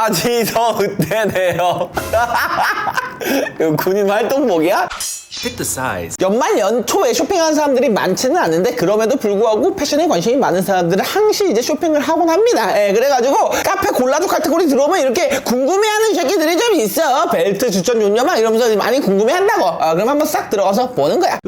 바지서 으떼네요. 이거 군인 활동복이야? Pick the size. 연말 연초에 쇼핑하는 사람들이 많지는 않은데 그럼에도 불구하고 패션에 관심이 많은 사람들은 항시 이제 쇼핑을 하곤 합니다. 예, 그래가지고 카페 골라줘 카테고리 들어오면 이렇게 궁금해하는 새끼들이 좀 있어. 벨트 추천 좋냐 막 이러면서 많이 궁금해한다고. 아, 그럼 한번 싹 들어가서 보는 거야.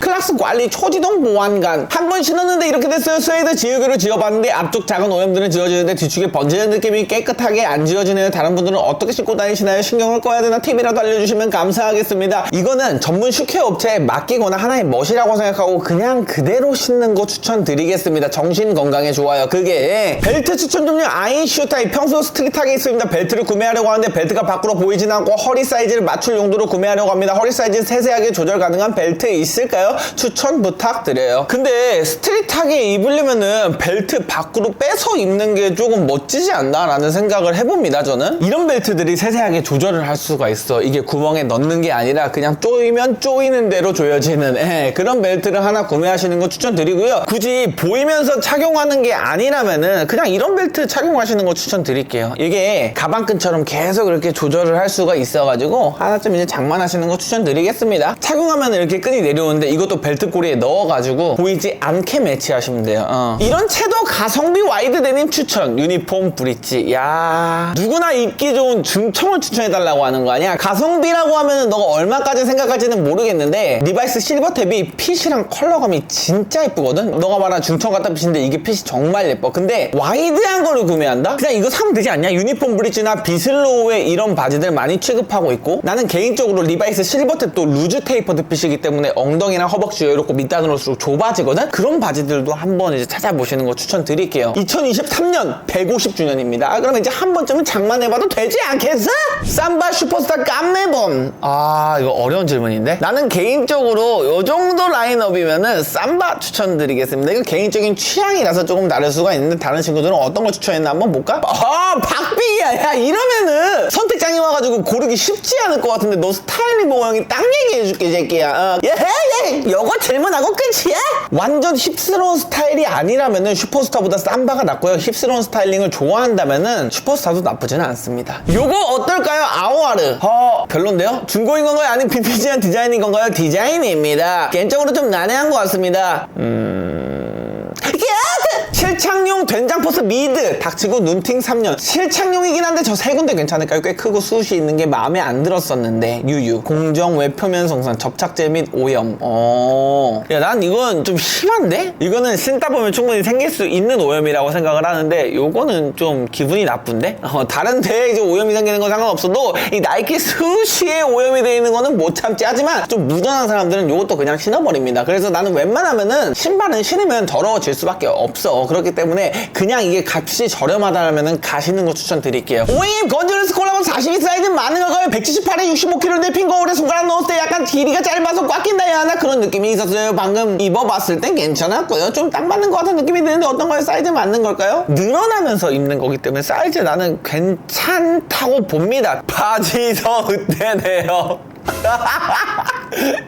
클라스 관리 초지동 보안관 한 번 신었는데 이렇게 됐어요. 스웨이드 지우개로 지워봤는데 앞쪽 작은 오염들은 지워지는데 뒤쪽에 번지는 느낌이 깨끗하게 안 지워지네요. 다른 분들은 어떻게 씻고 다니시나요? 신경을 꺼야 되나? 팁이라도 알려주시면 감사하겠습니다. 이거는 전문 슈케 업체에 맡기거나 하나의 멋이라고 생각하고 그냥 그대로 신는 거 추천드리겠습니다. 정신 건강에 좋아요. 그게 벨트 추천 종류 아인슈 타입. 평소 스트릿하게 있습니다. 벨트를 구매하려고 하는데 벨트가 밖으로 보이진 않고 허리 사이즈를 맞출 용도로 구매하려고 합니다. 허리 사이즈 세세하게 조절 가능한 벨트 있을까요? 추천 부탁드려요. 근데 스트릿하게 입으려면은 벨트 밖으로 빼서 입는 게 조금 멋지지 않나 라는 생각을 해봅니다 저는. 이런 벨트들이 세세하게 조절을 할 수가 있어. 이게 구멍에 넣는 게 아니라 그냥 조이면 조이는 대로 조여지는 예, 그런 벨트를 하나 구매하시는 거 추천드리고요. 굳이 보이면서 착용하는 게 아니라면은 그냥 이런 벨트 착용하시는 거 추천드릴게요. 이게 가방끈처럼 계속 이렇게 조절을 할 수가 있어가지고 하나쯤 이제 장만하시는 거 추천드리겠습니다. 착용하면 이렇게 끈이 내려오는데 이것도 벨트 꼬리에 넣어가지고 보이지 않게 매치하시면 돼요 어. 이런 채도 가성비 와이드 데님 추천 유니폼 브릿지 야 누구나 입기 좋은 중청을 추천해달라고 하는 거 아니야 가성비라고 하면은 너가 얼마까지 생각할지는 모르겠는데 리바이스 실버 탭이 핏이랑 컬러감이 진짜 예쁘거든 너가 말한 중청 같은 핏인데 이게 핏이 정말 예뻐 근데 와이드한 거를 구매한다? 그냥 이거 사면 되지 않냐? 유니폼 브릿지나 비슬로우의 이런 바지들 많이 취급하고 있고 나는 개인적으로 리바이스 실버 탭도 루즈 테이퍼드 핏이기 때문에 엉덩이랑 허벅지 여유롭고 밑단으로서 좁아지거든? 그런 바지들도 한번 이제 찾아보시는 거 추천드릴게요 2023년 150주년입니다 아, 그럼 이제 한 번쯤은 장만해봐도 되지 않겠어? 삼바 슈퍼스타 깜매범 아 이거 어려운 질문인데 나는 개인적으로 요 정도 라인업이면은 삼바 추천드리겠습니다 이거 개인적인 취향이라서 조금 다를 수가 있는데 다른 친구들은 어떤 걸 추천했나 한번 볼까? 아 박비야 야 이러면은 선택장에 와가지고 고르기 쉽지 않을 것 같은데 너 스타일링 모양이 딱 얘기해줄게 이 새끼야 어. 예, 예, 요거 질문하고 끝이야? 완전 힙스러운 스타일이 아니라면은 슈퍼스타보다 삼바가 낫고요 힙스러운 스타일링을 좋아한다면은 슈퍼스타도 나쁘지는 않습니다 요거 어떨까요? 아오아르 어 별론데요? 중고인 건가요? 아니면 빈티지한 디자인인 건가요? 디자인입니다 개인적으로 좀 난해한 것 같습니다 음... 야! 실착용 된장포스 미드. 닥치고 눈팅 3년. 실착용이긴 한데 저 세 군데 괜찮을까요? 꽤 크고 숱이 있는 게 마음에 안 들었었는데. 유유. 공정 외표면 성산 접착제 및 오염. 어... 야난 이건 좀 심한데? 이거는 신다 보면 충분히 생길 수 있는 오염이라고 생각을 하는데 요거는 좀 기분이 나쁜데? 어, 다른 데에 이제 오염이 생기는 건 상관없어도 이 나이키 수시에 오염이 되어 있는 거는 못 참지. 하지만 좀 무던한 사람들은 요것도 그냥 신어버립니다. 그래서 나는 웬만하면은 신발은 신으면 더러워질 수밖에 없어. 그렇 기 때문에 그냥 이게 값이 저렴하다면은 가시는 거 추천드릴게요. 오잉! 건조레스 콜라보 42 사이즈 많은 걸까요? 178에 65kg 내 핑거홀에 손가락 넣었을 때 약간 길이가 짧아서 꽉 낀다 야나 그런 느낌이 있었어요. 방금 입어봤을 땐 괜찮았고요. 좀 딱 맞는 것 같은 느낌이 드는데 어떤 거에 사이즈 맞는 걸까요? 늘어나면서 입는 거기 때문에 사이즈 나는 괜찮다고 봅니다. 바지서 으떼네요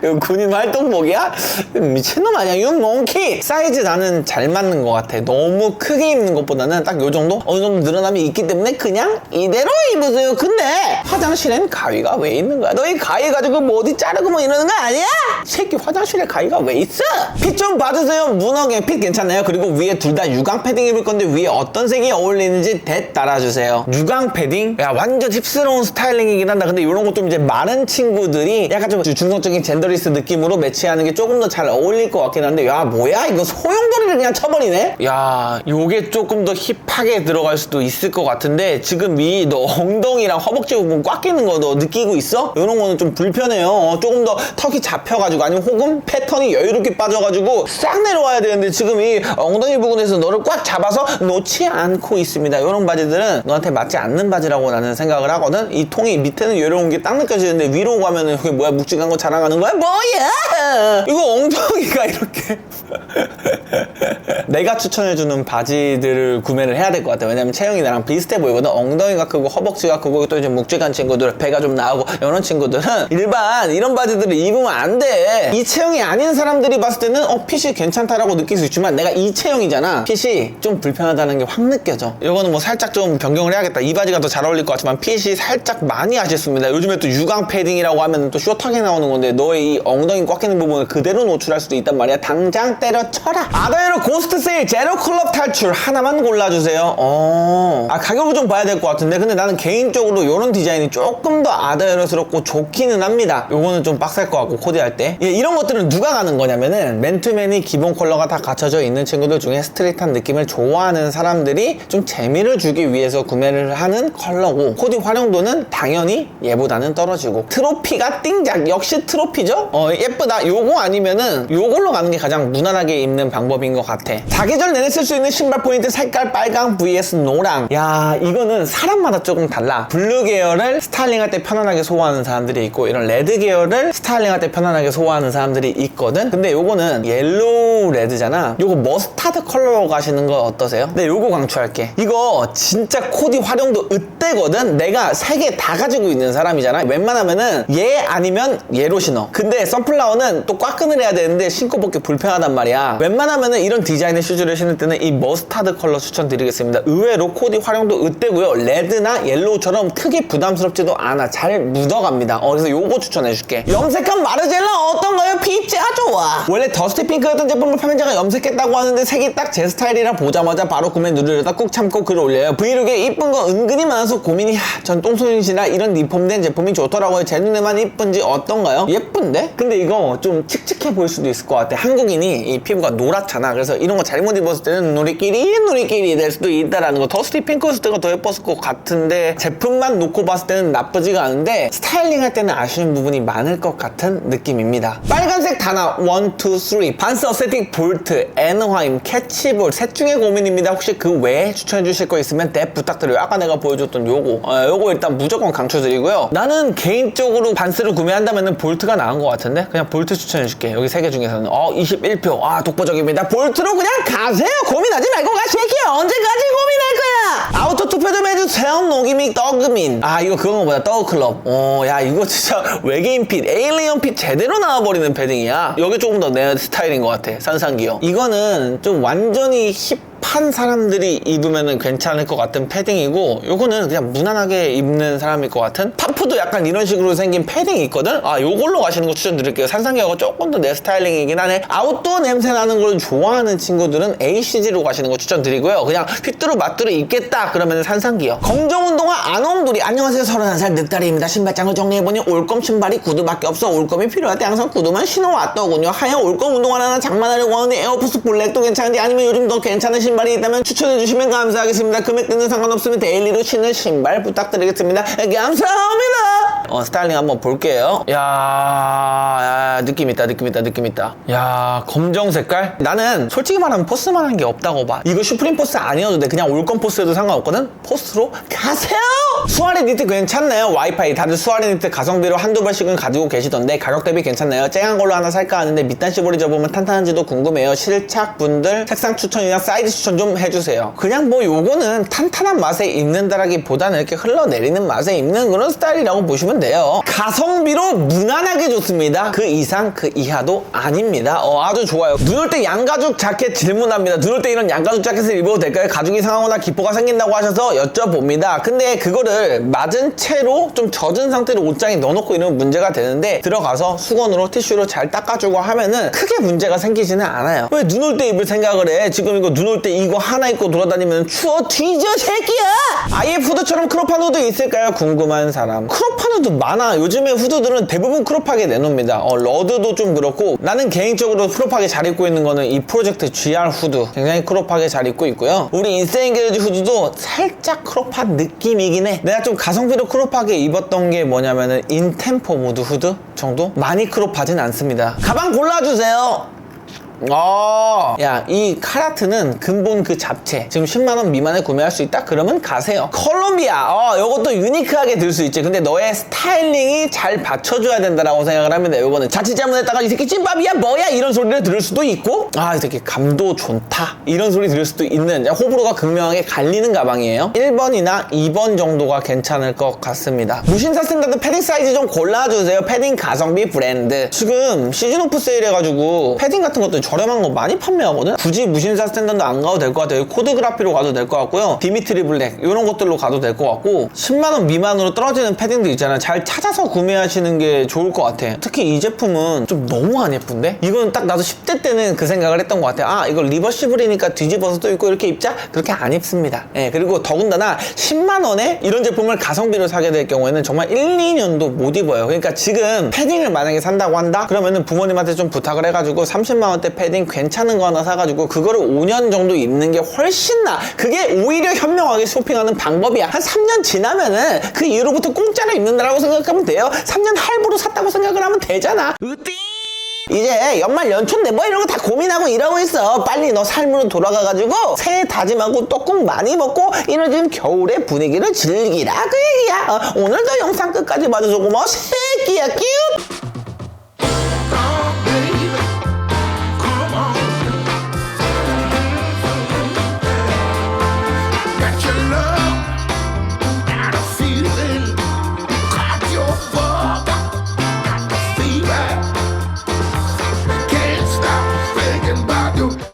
이거 군인 활동복이야? 미친놈 아니야? 이건 몽키! 사이즈 나는 잘 맞는 것 같아. 너무 크게 입는 것보다는 딱 요 정도? 어느 정도 늘어남이 있기 때문에 그냥 이대로 입으세요. 근데 화장실엔 가위가 왜 있는 거야? 너희 가위 가지고 뭐 어디 자르고 뭐 이러는 거 아니야? 새끼 화장실에 가위가 왜 있어? 핏 좀 봐주세요. 문어게 핏 괜찮아요? 그리고 위에 둘 다 유광 패딩 입을 건데 위에 어떤 색이 어울리는지 대 따라주세요. 유광 패딩? 야 완전 힙스러운 스타일링이긴 한다. 근데 이런 것도 이제 마른 친구들이 약간 좀 중성적인 젠더리스 느낌으로 매치하는 게 조금 더 잘 어울릴 것 같긴 한데 야 뭐야? 이거 소용돌이를 그냥 쳐버리네? 야 요게 조금 더 힙하게 들어갈 수도 있을 것 같은데 지금 이 너 엉덩이랑 허벅지 부분 꽉 끼는 거 너 느끼고 있어? 이런 거는 좀 불편해요. 어, 조금 더 턱이 잡혀가지고 아니면 혹은 패턴이 여유롭게 빠져가지고 싹 내려와야 되는데 지금 이 엉덩이 부분에서 너를 꽉 잡아서 놓지 않고 있습니다. 이런 바지들은 너한테 맞지 않는 바지라고 나는 생각을 하거든? 이 통이 밑에는 여유로운 게 딱 느껴지는데 위로 가면은 이게 뭐야 묵직한 거 자랑 하는 거야? 뭐야? 이거 엉덩이가 이렇게 내가 추천해주는 바지들을 구매를 해야 될 것 같아. 왜냐면 체형이 나랑 비슷해 보이거든. 엉덩이가 크고 허벅지가 크고 또 이제 묵직한 친구들, 배가 좀 나오고 이런 친구들은 일반 이런 바지들을 입으면 안 돼. 이 체형이 아닌 사람들이 봤을 때는 어 핏이 괜찮다라고 느낄 수 있지만 내가 이 체형이잖아. 핏이 좀 불편하다는 게 확 느껴져. 이거는 뭐 살짝 좀 변경을 해야겠다. 이 바지가 더 잘 어울릴 것 같지만 핏이 살짝 많이 아쉽습니다. 요즘에 또 유광 패딩이라고 하면 또 숏하게 나오는 건데 너의 이 엉덩이 꽉 끼는 부분을 그대로 노출할 수도 있단 말이야. 당장 때려쳐라. 아다이로 고스트 세일 제로 클럽 탈출 하나만 골라주세요. 어. 아 가격을 좀 봐야 될 것 같은데 근데 나는 개인적으로 이런 디자인이 조금 더 아다이로스럽고 좋기는 합니다. 요거는 좀 빡셀 것 같고 코디할 때. 예, 이런 것들은 누가 가는 거냐면은 맨투맨이 기본 컬러가 다 갖춰져 있는 친구들 중에 스트릿한 느낌을 좋아하는 사람들이 좀 재미를 주기 위해서 구매를 하는 컬러고 코디 활용도는 당연히 얘보다는 떨어지고 트로피가 띵작 역시 트로피 죠? 어 예쁘다. 요거 아니면은 요걸로 가는 게 가장 무난하게 입는 방법인 것 같아. 사계절 내내 쓸 수 있는 신발 포인트 색깔 빨강 vs 노랑. 야 이거는 사람마다 조금 달라. 블루 계열을 스타일링할 때 편안하게 소화하는 사람들이 있고 이런 레드 계열을 스타일링할 때 편안하게 소화하는 사람들이 있거든. 근데 요거는 옐로우 레드잖아. 요거 머스타드 컬러로 가시는 거 어떠세요? 네 요거 강추할게. 이거 진짜 코디 활용도 으떼거든. 내가 세 개 다 가지고 있는 사람이잖아. 웬만하면은 얘 아니면 얘로 신 어. 근데 선플라워는 또 꽉 끈을 해야 되는데 신고 벗기 불편하단 말이야. 웬만하면은 이런 디자인의 슈즈를 신을 때는 이 머스타드 컬러 추천드리겠습니다. 의외로 코디 활용도 으떼고요. 레드나 옐로우처럼 크게 부담스럽지도 않아. 잘 묻어갑니다. 어, 그래서 요거 추천해줄게. 염색한 마르젤라 어떤가요? 피입제아 좋아. 원래 더스트 핑크였던 제품을 판매자가 염색했다고 하는데 색이 딱 제 스타일이라 보자마자 바로 구매 누르려다 꾹 참고 글을 올려요. 브이로그에 이쁜 거 은근히 많아서 고민이 하, 전 똥손이시라 이런 리폼된 제품이 좋더라고요. 제 눈에만 이쁜지 어떤가요? 예 쁜데? 근데 이거 좀 칙칙해 보일 수도 있을 것 같아. 한국인이 이 피부가 노랗잖아. 그래서 이런 거 잘못 입었을 때는 누리끼리 누리끼리 될 수도 있다라는 거. 더스트 핑크였을 때가 더 예뻤을 것 같은데 제품만 놓고 봤을 때는 나쁘지가 않은데 스타일링 할 때는 아쉬운 부분이 많을 것 같은 느낌입니다. 빨간색 단화 1, 2, 3 반스 어세틱 볼트 애너하임 캐치볼. 셋 중에 고민입니다. 혹시 그 외에 추천해 주실 거 있으면 대 부탁드려요. 아까 내가 보여줬던 요거. 어, 요거 일단 무조건 강추드리고요. 나는 개인적으로 반스를 구매한다면 볼트 가 나은 것 같은데? 그냥 볼트 추천해 줄게. 여기 세 개 중에서는. 어 21표. 아 독보적입니다. 볼트로 그냥 가세요. 고민하지 말고 가실게요 언제까지 고민할 거야? 아우터 투표도 매주 세운 노기믹 떡그민 아 이거 그런 거보다 떡클럽. 어 야 이거 진짜 외계인 핏 에일리언 핏 제대로 나와버리는 패딩이야. 여기 조금 더 내 스타일인 것 같아. 산산기어. 이거는 좀 완전히 힙 한 사람들이 입으면 괜찮을 것 같은 패딩이고 요거는 그냥 무난하게 입는 사람일 것 같은 파프도 약간 이런 식으로 생긴 패딩이 있거든? 아 요걸로 가시는 거 추천드릴게요. 산산기어가 조금 더 내 스타일링이긴 하네. 아웃도어 냄새 나는 걸 좋아하는 친구들은 ACG로 가시는 거 추천드리고요. 그냥 핏두루 맛두루 입겠다 그러면 산산기어 검정운동화 안홍두리. 안녕하세요. 31살 늑다리입니다. 신발장을 정리해보니 올검 신발이 구두밖에 없어 올검이 필요할 때 항상 구두만 신어왔더군요. 하얀 올검 운동화 하나 장만하려고 하는데 에어포스 블랙도 괜찮은데 아니면 요즘 더 괜찮은 신발 이 있다면 추천해 주시면 감사하겠습니다. 금액대는 상관없으면 데일리로 신는 신발 부탁드리겠습니다. 감사합니다 어 스타일링 한번 볼게요. 야, 야 느낌 있다 느낌 있다 느낌 있다. 야 검정 색깔? 나는 솔직히 말하면 포스만한 게 없다고 봐. 이거 슈프림 포스 아니어도 돼. 그냥 올검 포스해도 상관없거든. 포스로 가세요! 수아리 니트 괜찮나요. 와이파이. 다들 수아리 니트 가성비로 한두 벌씩은 가지고 계시던데 가격 대비 괜찮나요. 쨍한 걸로 하나 살까 하는데 밑단 시보리 접으면 탄탄한지도 궁금해요. 실착분들 색상 추천이나 사이즈 추천 좀 해주세요. 그냥 뭐 요거는 탄탄한 맛에 입는다라기보다는 이렇게 흘러내리는 맛에 입는 그런 스타일이라고 보시면 돼요. 가성비로 무난하게 좋습니다. 그 이상 그 이하도 아닙니다. 어, 아주 좋아요. 눈 올 때 양가죽 자켓 질문합니다. 눈 올 때 이런 양가죽 자켓을 입어도 될까요? 가죽이 상하거나 기포가 생긴다고 하셔서 여쭤봅니다. 근데 그거를 맞은 채로 좀 젖은 상태로 옷장에 넣어놓고 이러면 문제가 되는데 들어가서 수건으로 티슈로 잘 닦아주고 하면은 크게 문제가 생기지는 않아요. 왜 눈 올 때 입을 생각을 해? 지금 이거 눈 올 때 이거 하나 입고 돌아다니면 추워 뒤져 새끼야! IF 후드처럼 크롭한 후드 있을까요? 궁금한 사람. 크롭한 후드 많아. 요즘에 후드들은 대부분 크롭하게 내놓습니다. 어, 러드도 좀 그렇고 나는 개인적으로 크롭하게 잘 입고 있는 거는 이 프로젝트 GR 후드. 굉장히 크롭하게 잘 입고 있고요. 우리 인세인 게레지 후드도 살짝 크롭한 느낌이긴 해. 내가 좀 가성비로 크롭하게 입었던 게 뭐냐면은 인템포 모드 후드 정도? 많이 크롭하진 않습니다. 가방 골라주세요 아, 야, 이 카라트는 근본 그 잡채. 지금 10만원 미만에 구매할 수 있다? 그러면 가세요. 컬럼비아. 어, 요것도 유니크하게 들 수 있지. 근데 너의 스타일링이 잘 받쳐줘야 된다라고 생각을 합니다. 요거는 자칫 잘못했다가 이 새끼 찐밥이야 뭐야 이런 소리를 들을 수도 있고 아, 이 새끼 감도 좋다. 이런 소리 들을 수도 있는 호불호가 극명하게 갈리는 가방이에요. 1번이나 2번 정도가 괜찮을 것 같습니다. 무신사 스탠다드 패딩 사이즈 좀 골라주세요. 패딩 가성비 브랜드. 지금 시즌 오프 세일 해가지고 패딩 같은 것도 저렴한 거 많이 판매하거든? 굳이 무신사 스탠다드 안 가도 될 것 같아요. 코드그라피로 가도 될 것 같고요. 디미트리 블랙 이런 것들로 가도 될 것 같고 10만원 미만으로 떨어지는 패딩도 있잖아요. 잘 찾아서 구매하시는 게 좋을 것 같아. 특히 이 제품은 좀 너무 안 예쁜데? 이건 딱 나도 10대 때는 그 생각을 했던 것 같아. 아 이거 리버시블이니까 뒤집어서 또 입고 이렇게 입자? 그렇게 안 입습니다. 예, 그리고 더군다나 10만원에 이런 제품을 가성비로 사게 될 경우에는 정말 1, 2년도 못 입어요. 그러니까 지금 패딩을 만약에 산다고 한다? 그러면은 부모님한테 좀 부탁을 해가지고 30만원대 패딩 괜찮은 거 하나 사가지고 그거를 5년 정도 입는 게 훨씬 나. 그게 오히려 현명하게 쇼핑하는 방법이야. 한 3년 지나면은 그 이후로부터 공짜로 입는다라고 생각하면 돼요. 3년 할부로 샀다고 생각을 하면 되잖아. 으띠! 이제 연말 연초인데 뭐 이런 거 다 고민하고 이러고 있어. 빨리 너 삶으로 돌아가가지고 새해 다짐하고 떡국 많이 먹고 지금 겨울의 분위기를 즐기라 그 얘기야. 어, 오늘도 영상 끝까지 봐줘서 고마워. 새끼야 끼웃!